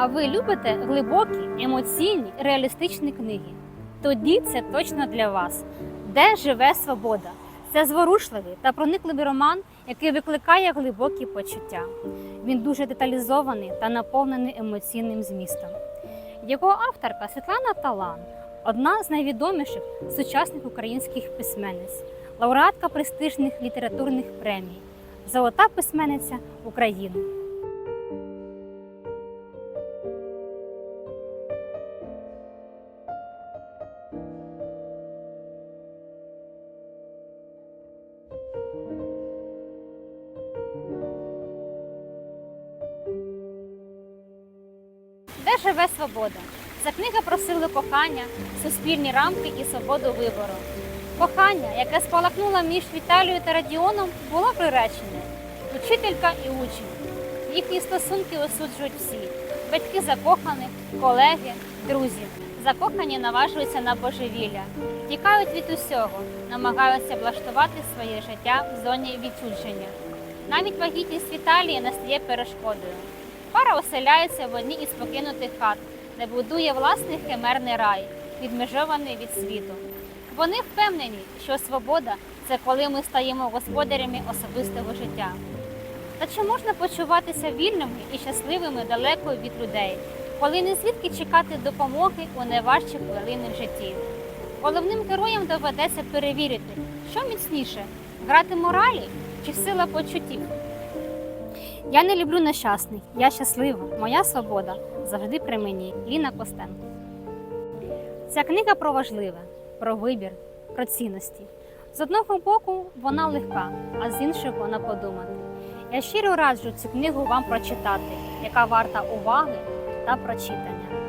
А ви любите глибокі, емоційні, реалістичні книги? Тоді це точно для вас. Де живе свобода? Це зворушливий та проникливий роман, який викликає глибокі почуття. Він дуже деталізований та наповнений емоційним змістом. Його авторка Світлана Талан одна з найвідоміших сучасних українських письменниць, лауреатка престижних літературних премій, золота письменниця України. Живе свобода? Це книга про сили кохання, суспільні рамки і свободу вибору. Кохання, яке спалахнуло між Віталією та Радіоном, було приречене. Учителька і учень. Їхні стосунки осуджують всі: батьки закоханих, колеги, друзі. Закохані наважуються на божевілля, тікають від усього, намагаються влаштувати своє життя в зоні відчудження. Навіть вагітність Віталії не стає перешкодою. Пара оселяється в одній із покинутих хат, де будує власний химерний рай, відмежований від світу. Вони впевнені, що свобода це коли ми стаємо господарями особистого життя. Та чи можна почуватися вільними і щасливими далеко від людей, коли не звідки чекати допомоги у найважчі хвилини в житті? Головним героям доведеться перевірити, що міцніше грати моралі чи сила почуттів. Я не люблю нещасних, я щаслива. Моя свобода завжди при мені. Ліна Костенко. Ця книга про важливе, про вибір, про цінності. З одного боку, вона легка, а з іншого на подумати. Я щиро раджу цю книгу вам прочитати, яка варта уваги та прочитання.